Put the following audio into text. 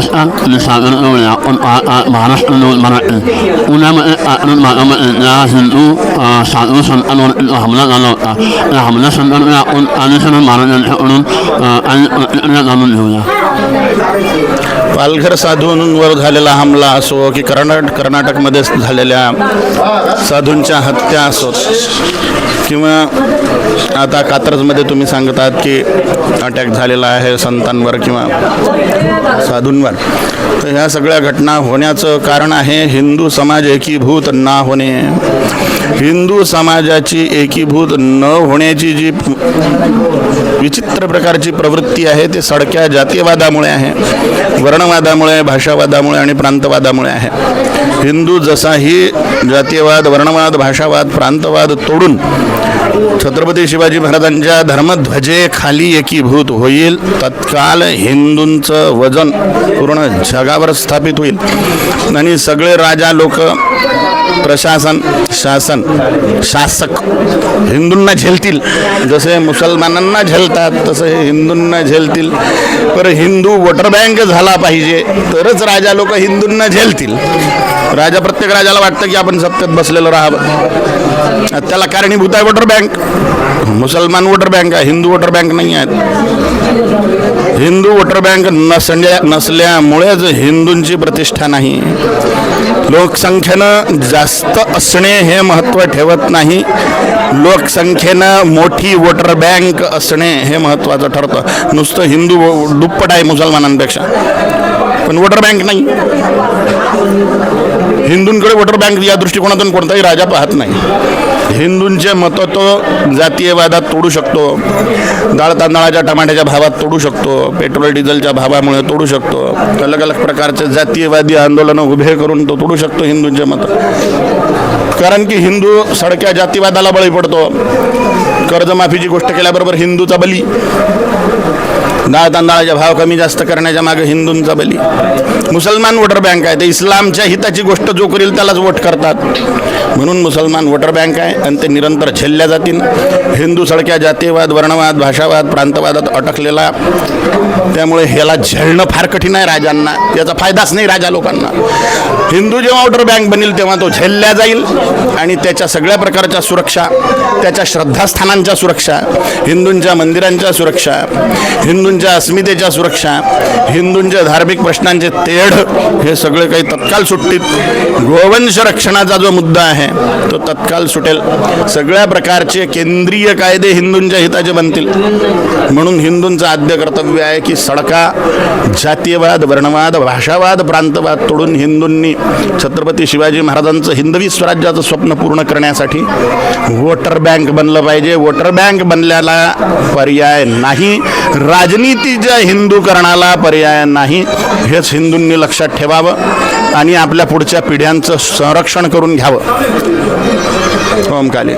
सागर गवळे आपण पाहत आहात महाराष्ट्र न्यूज मराठी पुण्यामध्ये कात्रज भागामध्ये ज्या हिंदू अ, साधू संतांवरती जो हमला झाला होता त्या हमल्या संदर्भात आपण कालीचरण महाराज यांच्याकडून अ, पालघर साधूंवर झालेला हमला असो की कर्नाट कर्नाटकमध्ये झालेल्या साधूंच्या हत्या असोत किंवा आता कात्रजमध्ये तुम्ही सांगतात की अटॅक झालेला आहे संतांवर किंवा साधूंवर. तर ह्या सगळ्या घटना होण्याचं कारण आहे हिंदू समाज एकीभूत ना होणे. हिंदू समाजाची एकीभूत न होण्याची जी विचित्र प्रकारची प्रवृत्ती आहे ते सडक्या जातीयवादामुळे आहे वर्णवादामुळे भाषावादामुळे आणि प्रांतवादामुळे आहे. हिंदू जसाही जातीयवाद वर्णवाद भाषावाद प्रांतवाद तोडून छत्रपती शिवाजी महाराजांच्या धर्मध्वजेखाली एकीभूत होईल. तत्काल हिंदूंचं वजन पूर्ण जगावर स्थापित होईल. आणि सगळे राजा लोक प्रशासन शासन शासक हिंदूंना झेलतील. जसे मुसलमानांना झेलतात तसं हिंदूंना झेलतील. पर हिंदू वोटर बँक झाला पाहिजे तरच राजा लोक हिंदूंना झेलतील. राजा प्रत्येक राजाला वाटतं की आपण सत्तेत बसलेलं राहावं. त्याला कारणीभूत आहे वोटर बँक मुसलमान वोटर बँक आहे हिंदू वोटर बँक नाही आहेत. हिंदू वोटर बँक नसल्या नसल्यामुळेच हिंदूंची प्रतिष्ठा नाही. लोकसंख्येनं जास्त असणे हे महत्त्व ठेवत नाही. लोकसंख्येनं मोठी वोटर बँक असणे हे महत्त्वाचं ठरतं. नुसतं हिंदू दुप्पट आहे मुसलमानांपेक्षा. पण वोटर बँक नाही. हिंदूंकडे वोटर बँक या दृष्टिकोनातून कोणताही राजा पाहत नाही. हिंदूंचे मतं तो जातीयवादात तोडू शकतो. डाळ तांदळाच्या टमाट्याच्या भावात तोडू शकतो. पेट्रोल डिझेलच्या भावामुळे तोडू शकतो. अलग अलग प्रकारचे जातीयवादी आंदोलनं उभे करून तो तोडू शकतो हिंदूंचे मतं. कारण की हिंदू सडक्या जातीवादाला बळी पडतो. कर्जमाफीची गोष्ट केल्याबरोबर हिंदूचा बली. डाळ तांदळाचे भाव कमी जास्त करण्याच्या मागे हिंदूंचा बली. मुसलमान वोटर बँक आहे ते इस्लामच्या हिताची गोष्ट जो करेल त्यालाच वोट करतात. म्हणून मुसलमान वोटर बँक आहे आणि ते निरंतर छेलल्या जातील. हिंदू सडक्या जातीवाद वर्णवाद भाषावाद प्रांतवादात अटकलेला. त्यामुळे ह्याला झेलणं फार कठीण आहे राजांना. याचा फायदाच नाही राजा लोकांना. हिंदू जेव्हा वोटर बँक बनेल तेव्हा तो झेलल्या जाईल. आणि त्याच्या सगळ्या प्रकारच्या सुरक्षा त्याच्या श्रद्धास्थानांच्या सुरक्षा हिंदूंच्या मंदिरांच्या सुरक्षा हिंदूंच्या अस्मितेच्या सुरक्षा हिंदूंच्या धार्मिक प्रश्नांचे तेढ हे सगळे काही तत्काल सुट्टीत गोवंश रक्षणाचा जो मुद्दा आहे तो तत्काल सुटेल. सगळ्या प्रकारचे केंद्रीय कायदे हिंदूंच्या हिताचे बनतील. म्हणून हिंदूंचं आद्य कर्तव्य आहे की सडका जातीयवाद वर्णवाद भाषावाद प्रांतवाद तोडून हिंदूंनी छत्रपती शिवाजी महाराजांचं हिंदवी स्वराज्याचं स्वप्न पूर्ण करण्यासाठी वोटर बँक बनलं पाहिजे. वोटर बँक बनल्याला पर्याय नाही. राजनीतीच्या हिंदूकरणाला पर्याय नाही हेच हिंदूंनी लक्षात ठेवावं आणि आपल्या पुढच्या पिढ्यांचं संरक्षण करून घ्यावं. ओम काले